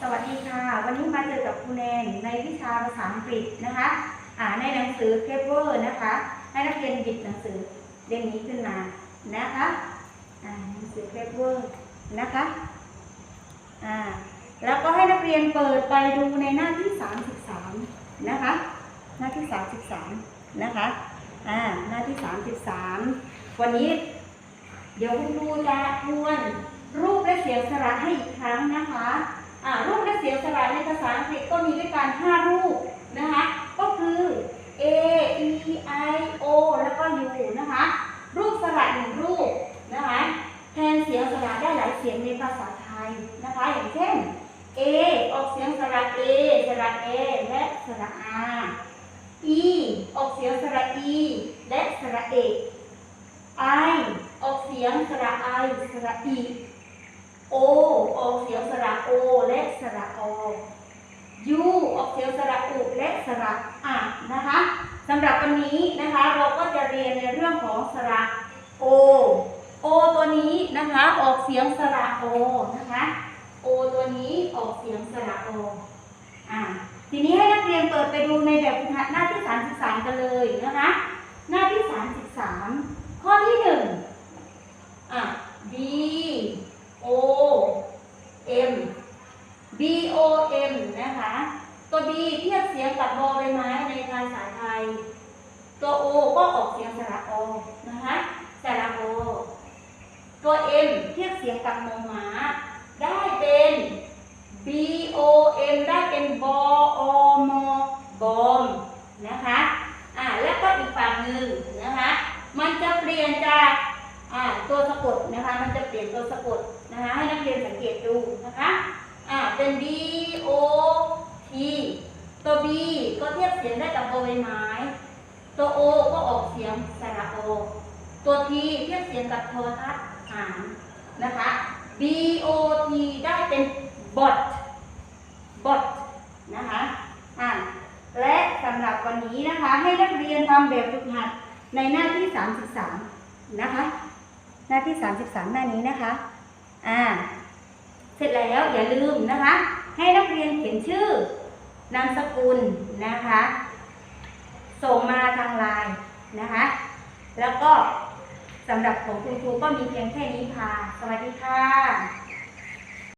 สวัสดีค่ะ วันนี้มาเจอกับครูแนนในวิชาภาษาอังกฤษนะคะอ่าในหนังสือ paper นะคะให้นักเรียนหยิบหนังสือเล่มนี้ขึ้นมานะคะอ่าหนังสือ paper นะคะอ่าแล้วก็ให้นักเรียนเปิดไปดูในหน้าที่ 33 นะคะ หน้าที่ 33 นะคะอ่าหน้าที่ 33 วันนี้ เดี๋ยวคุณครูจะทวนรูปและเสียงสระให้อีกครั้งนะคะ เสียงสระในภาษาอังกฤษก็มีด้วยกัน 5 รูปนะคะ ก็คือ A E I O แล้วก็ U นะคะ รูปสระหนึ่งรูปนะคะ แทนเสียงสระได้หลายเสียงในภาษาไทยนะคะ อย่างเช่น A ออกเสียงสระ A สระ A และสระ R E ออกเสียงสระ E และสระเอก I ออกเสียงสระ I สระ E O ออกเสียงสระ O และสระ O U ออกเสียงสระอุและส ระอะนะคะสำหรับวันนี้นะคะเราก็จะเรียนในเรื่องของสระโอโอตัวนี้นะคะออกเสียงสระโอนะคะโอตัวนี้ออกเสียงสระโอ่าทีนี้ให้นักเรียนเปิดไปดูในแบบฝึกหัดหน้าที่ 33 กันเลยนะคะ หน้าที่ 33 ข้อที่หนึ่งอะ B O M B O M นะคะ ตัว B เทียบเสียงกับบอใบไม้ในภาษาไทย ตัว O ก็ออกเสียงสระโอนะคะสระโอตัว M เทียบเสียงกับมอหมาได้เป็น B O M ได้เป็นบออมบอมนะคะอ่าแล้วก็อีกฝั่งหนึ่งนะคะ มันจะเปลี่ยนจากอ่าตัวสะกดนะคะ มันจะเปลี่ยนตัวสะกดนะคะ ให้นักเรียนสังเกตดูนะคะอ่าเป็น B O T ตัว B ก็เทียบเสียงได้กับบใบไม้ ตัว O ก็ออกเสียงสระโอ ตัว T เทียบเสียงกับโทรทัศน์หารนะคะ B O T ได้เป็น bot bot นะคะอ่าและสำหรับวันนี้นะคะให้นักเรียนทำแบบฝึกหัดในหน้าที่ 33 นะคะ หน้าที่ 33 หน้านี้นะคะอ่าเสร็จแล้วอย่าลืมนะคะ ให้นักเรียนเขียนชื่อ นามสกุลนะคะ ส่งมาทางไลน์นะคะ แล้วก็สำหรับของคุณครูก็มีเพียงแค่นี้ค่ะ สวัสดีค่ะ